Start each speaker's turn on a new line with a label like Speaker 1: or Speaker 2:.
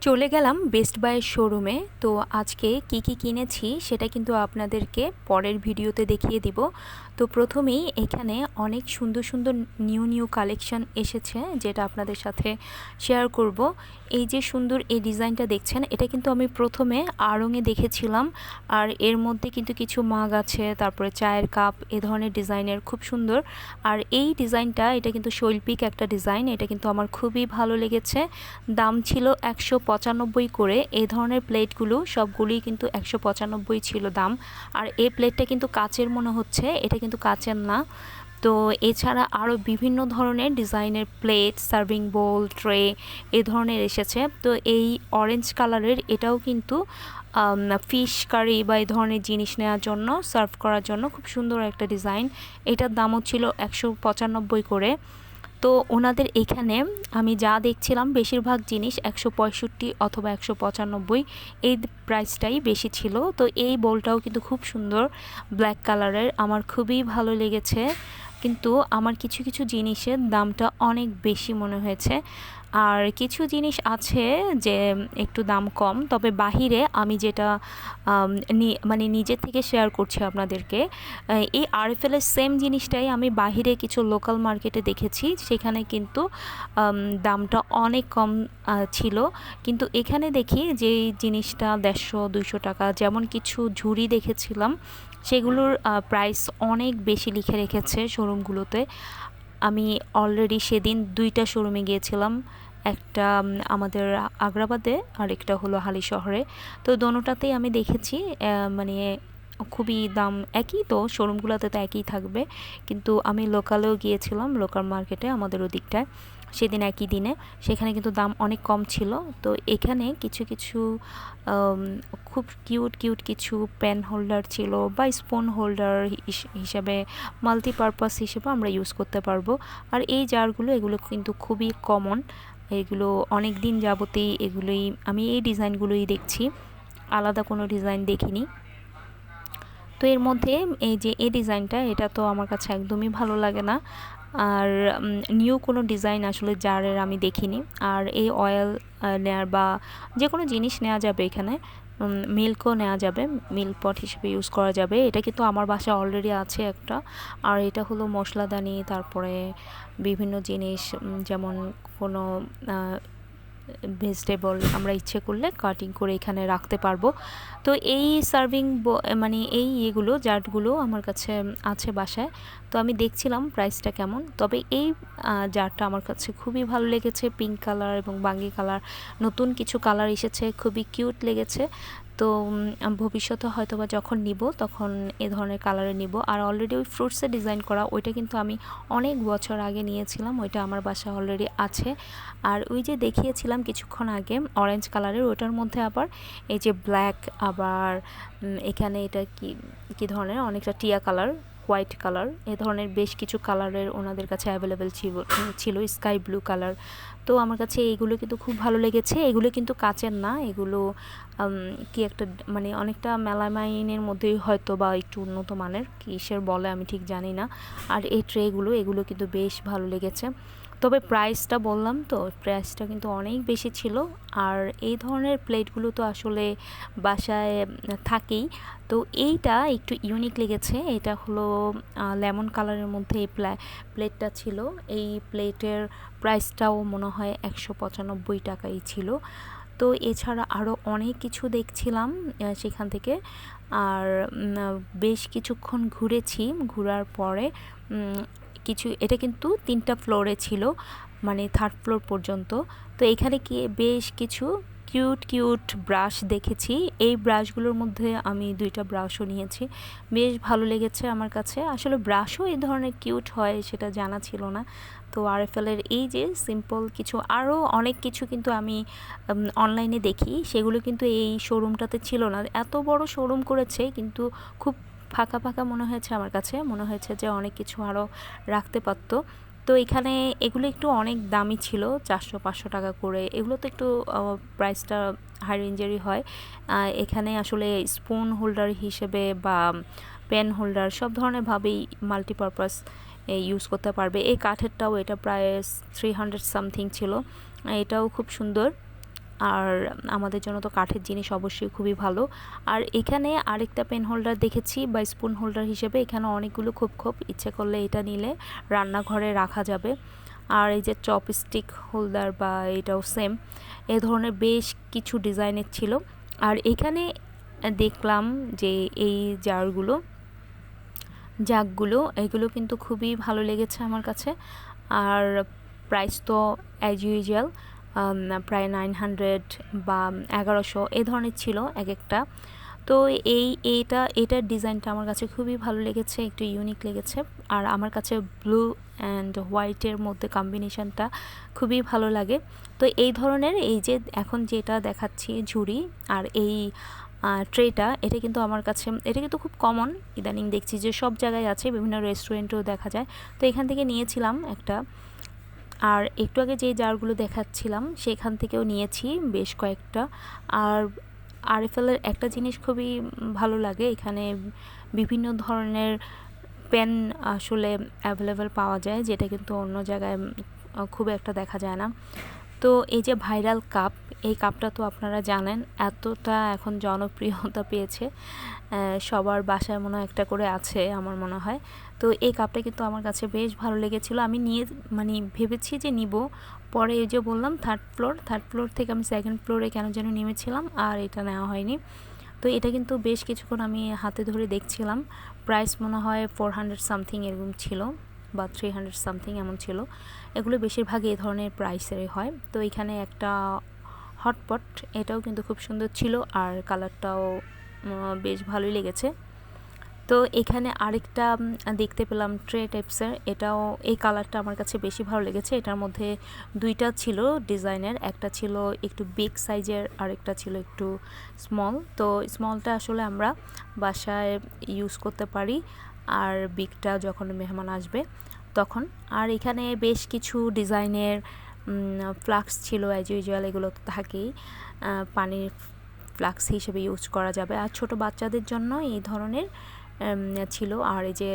Speaker 1: চলে গেলাম বেস্ট বাইয়ের শোরুমে তো আজকে কি কি কিনেছি সেটা কিন্তু আপনাদেরকে পরের ভিডিওতে দেখিয়ে দিব। তো প্রথমেই এখানে অনেক সুন্দর সুন্দর নিউ নিউ কালেকশন এসেছে যেটা আপনাদের সাথে শেয়ার করব। এই যে সুন্দর এই ডিজাইনটা দেখছেন, এটা কিন্তু আমি প্রথমে আড়ঙে দেখেছিলাম। আর এর মধ্যে কিন্তু কিছু মাগ আছে, তারপরে চায়ের কাপ, এ ধরনের ডিজাইনের খুব সুন্দর। আর এই ডিজাইনটা, এটা কিন্তু শৈল্পিক একটা ডিজাইন, এটা কিন্তু আমার খুবই ভালো লেগেছে। দাম ছিল একশো পঁচানব্বই করে এই ধরনের প্লেটগুলো সবগুলোই কিন্তু একশো পঁচানব্বই ছিল দাম। আর এই প্লেটটা কিন্তু কাচের মনে হচ্ছে, এটা কিন্তু কাচের না। তো এছাড়া আরও বিভিন্ন ধরনের ডিজাইনের প্লেট, সার্ভিং বোল, ট্রে এ ধরনের এসেছে। তো এই অরেঞ্জ কালারের এটাও কিন্তু ফিশ কারি বা এই ধরনের জিনিস নেওয়ার জন্য, সার্ভ করার জন্য খুব সুন্দর একটা ডিজাইন। এটার দামও ছিল একশো পঁচানব্বই করে। তো ওনাদের এখানে আমি যা দেখছিলাম, বেশিরভাগ জিনিস একশো পঁয়ষট্টি অথবা একশো পঁচানব্বই, এই প্রাইসটাই বেশি ছিল। তো এই বলটাও কিন্তু খুব সুন্দর ব্ল্যাক কালারের আমার খুবই ভালো লেগেছে। কিন্তু আমার কিছু কিছু জিনিসের দামটা অনেক বেশি মনে হয়েছে। আর কিছু জিনিস আছে যে একটু দাম কম, তবে বাহিরে আমি যেটা মানে নিজের থেকে শেয়ার করছি আপনাদেরকে এই আরএফএলের সেম জিনিসটাই আমি বাহিরে কিছু লোকাল মার্কেটে দেখেছি, সেখানে কিন্তু দামটা অনেক কম ছিল। কিন্তু এখানে দেখি যে জিনিসটা দেড়শো, দুইশো টাকা, যেমন কিছু ঝুড়ি দেখেছিলাম, সেগুলোর প্রাইস অনেক বেশি লিখে রেখেছে শোরুমগুলোতে আমি অলরেডি সেদিন দুইটা শোরুমে গিয়েছিলাম। একটা আমাদের আগ্রাবাদে আর একটা হলো হালি শহরে। তো দোনোটাতেই আমি দেখেছি মানে খুবই দাম একই তো, শোরুমগুলোতে তো একই থাকবে। কিন্তু আমি লোকালেও গিয়েছিলাম, লোকাল মার্কেটে আমাদের ওদিকটায়, সেদিন একই দিনে। সেখানে কিন্তু দাম অনেক কম ছিল। তো এখানে কিছু কিছু খুব কিউট কিউট কিছু পেন হোল্ডার ছিল বা স্পুন হোল্ডার হিসাবে, মাল্টিপারপাস হিসেবে আমরা ইউজ করতে পারব। আর এই জারগুলো, এগুলো কিন্তু খুবই কমন। এগুলো অনেক দিন যাবতেই এগুলোই, আমি এই ডিজাইনগুলোই দেখছি। আলাদা কোনো ডিজাইন দেখিনি। তো এর মধ্যে এই যে এই ডিজাইনটা, এটা তো আমার কাছে একদমই ভালো লাগে না। আর নিউ কোনো ডিজাইন আসলে জারের আমি দেখিনি। আর এই অয়েল নেয়ার বা যে কোনো জিনিস নেওয়া যাবে এখানে মিল্কও নেওয়া যাবে মিল্ক পট হিসেবে ইউজ করা যাবে। এটা কিন্তু আমার বাসায় অলরেডি আছে একটা। আর এটা হলো মশলাদানি, তারপরে বিভিন্ন জিনিস যেমন কোনো ভেজিটেবল আমরা ইচ্ছে করলে কাটিং করে এখানে রাখতে পারব। তো এই সার্ভিং মানে এই ইয়েগুলো, জারগুলো আমার কাছে আছে বাসায়। তো আমি দেখছিলাম প্রাইসটা কেমন। তবে এই জারটা আমার কাছে খুবই ভালো লেগেছে। পিঙ্ক কালার এবং বাঙ্গি কালার নতুন কিছু কালার এসেছে, খুবই কিউট লেগেছে। তো ভবিষ্যতে হয়তো বা যখন নিব তখন এ ধরনের কালারে নিব। আর অলরেডি ওই ফ্রুটসে ডিজাইন করা, ওইটা কিন্তু আমি অনেক বছর আগে নিয়েছিলাম, ওইটা আমার বাসা অলরেডি আছে। আর ওই যে দেখিয়েছিলাম কিছুক্ষণ আগে অরেঞ্জ কালারের ওইটার মধ্যে আবার এই যে ব্ল্যাক আবার এখানে এটা কি, কী ধরনের, অনেকটা টিয়া কালার হোয়াইট কালার। এ ধরনের বেশ কিছু কালারের ওনাদের কাছে অ্যাভেলেবেল ছিল ছিল স্কাই ব্লু কালার তো আমার কাছে এইগুলো কিন্তু খুব ভালো লেগেছে। এগুলো কিন্তু কাচের না, এগুলো কি একটা মানে অনেকটা মেলামাইনের মধ্যেই হয়তো বা একটু উন্নত মানের, কিসের বলে আমি ঠিক জানি না। আর এই ট্রেগুলো এগুলো কিন্তু বেশ ভালো লেগেছে। তবে প্রাইসটা বললাম তো প্রাইসটা কিন্তু অনেক বেশি ছিল। আর এই ধরনের প্লেটগুলো তো আসলে বাসায় থাকেই। তো এইটা একটু ইউনিক লেগেছে। এটা হলো লেমন কালারের মধ্যে এই প্লেটটা ছিল। এই প্লেটের প্রাইসটাও মনে হয় একশো পঁচানব্বই টাকাই ছিল। তো এছাড়া আরও অনেক কিছু দেখছিলাম সেখান থেকে। আর বেশ কিছুক্ষণ ঘুরেছি। ঘোরার পরে কিছু, এটা কিন্তু তিনটা ফ্লোরে ছিল মানে থার্ড ফ্লোর পর্যন্ত। তো এখানে কি বেশ কিছু কিউট কিউট ব্রাশ দেখেছি। এই ব্রাশগুলোর মধ্যে আমি দুইটা ব্রাশও নিয়েছি। বেশ ভালো লেগেছে আমার কাছে। আসলে ব্রাশও এই ধরনের কিউট হয় সেটা জানা ছিল না। তো আরএফএলের এই যে সিম্পল কিছু আরও অনেক কিছু কিন্তু আমি অনলাইনে দেখি। সেগুলো কিন্তু এই শোরুমটাতে ছিল না। এত বড় শোরুম করেছে, কিন্তু খুব ফাঁকা ফাঁকা মনে হয়েছে আমার কাছে। মনে হয়েছে যে অনেক কিছু আরও রাখতে পারতো। তো এখানে এগুলো একটু অনেক দামি ছিল, চারশো, পাঁচশো টাকা করে। এগুলো তো একটু প্রাইসটা হাই রেঞ্জেরই হয়। এখানে আসলে স্পুন হোল্ডার হিসেবে বা পেন হোল্ডার সব ধরনের ভাবেই মাল্টিপারপাস ইউজ করতে পারবে। এই কাঠেরটাও এটা প্রায় থ্রি হান্ড্রেড সামথিং ছিল। এটাও খুব সুন্দর। আর আমাদের জন্য তো কাঠের জিনিস অবশ্যই খুবই ভালো। আর এখানে আরেকটা পেন হোল্ডার দেখেছি বা স্পুন হোল্ডার হিসেবে, এখানে অনেকগুলো খুব খুব ইচ্ছে করলে এটা নিলে রান্নাঘরে রাখা যাবে। আর এই যে চপস্টিক হোল্ডার বা এটাও সেম এ ধরনের বেশ কিছু ডিজাইনের ছিল। আর এখানে দেখলাম যে এই জারগুলো, জাগগুলো, এগুলো কিন্তু খুবই ভালো লেগেছে আমার কাছে। আর প্রাইস তো অ্যাজ ইউজুয়াল প্রায় নাইন হান্ড্রেড বা এগারোশো, এ ধরনের ছিল এক একটা। তো এই, এইটা, এটার ডিজাইনটা আমার কাছে খুবই ভালো লেগেছে, একটু ইউনিক লেগেছে। আর আমার কাছে ব্লু অ্যান্ড হোয়াইটের মধ্যে কম্বিনেশনটা খুবই ভালো লাগে। তো এই ধরনের, এই যে এখন যেটা দেখাচ্ছি ঝুড়ি আর এই ট্রেটা এটা কিন্তু আমার কাছে, এটা কিন্তু খুব কমন ইদানিং দেখছি যে সব জায়গায় আছে, বিভিন্ন রেস্টুরেন্টেও দেখা যায়। তো এখান থেকে নিয়েছিলাম একটা। আর একটু আগে যে জারগুলো দেখাচ্ছিলাম, সেখান থেকেও নিয়েছি বেশ কয়েকটা। আর আরএফএলের একটা জিনিস খুবই ভালো লাগে, এখানে বিভিন্ন ধরনের পেন আসলে অ্যাভেলেবেল পাওয়া যায়, যেটা কিন্তু অন্য জায়গায় খুব একটা দেখা যায় না। তো এই যে ভাইরাল কাপ এই কাপটা তো আপনারা জানেন, এতটা এখন জনপ্রিয়তা পেয়েছে সবার বাসায় মনে হয় একটা করে আছে আমার মনে হয়। তো এই কাপটা কিন্তু আমার কাছে বেশ ভালো লেগেছিলো। আমি নিয়ে মানে ভেবেছি যে নিব। পরে এই যে বললাম থার্ড ফ্লোর থার্ড ফ্লোর থেকে আমি সেকেন্ড ফ্লোরে কেন যেন নেমেছিলাম আর এটা নেওয়া হয়নি। তো এটা কিন্তু বেশ কিছুক্ষণ আমি হাতে ধরে দেখছিলাম। প্রাইস মনে হয় ফোর হান্ড্রেড সামথিং এরকম ছিল বা থ্রি হান্ড্রেড সামথিং এমন ছিল। এগুলো বেশিরভাগ এই ধরনের প্রাইসেরই হয়। তো এখানে একটা হটপট, এটাও কিন্তু খুব সুন্দর ছিল আর কালারটাও বেশ ভালোই লেগেছে। তো এখানে আরেকটা দেখতে পেলাম ট্রে টাইপসের, এটাও, এই কালারটা আমার কাছে বেশি ভালো লেগেছে। এটার মধ্যে দুইটা ছিল ডিজাইনের, একটা ছিল একটু বিগ সাইজের আর একটা ছিল একটু স্মল তো স্মলটা আসলে আমরা বাসায় ইউজ করতে পারি আর বিগটা যখন মেহমান আসবে তখন। আর এখানে বেশ কিছু ডিজাইনের ফ্লাক্স ছিল অ্যাজ ইউজুয়াল এগুলো তো থাকেই। পানির ফ্লাক্স হিসেবে ইউজ করা যাবে। আর ছোট বাচ্চাদের জন্য এই ধরনের ছিল। আর এই যে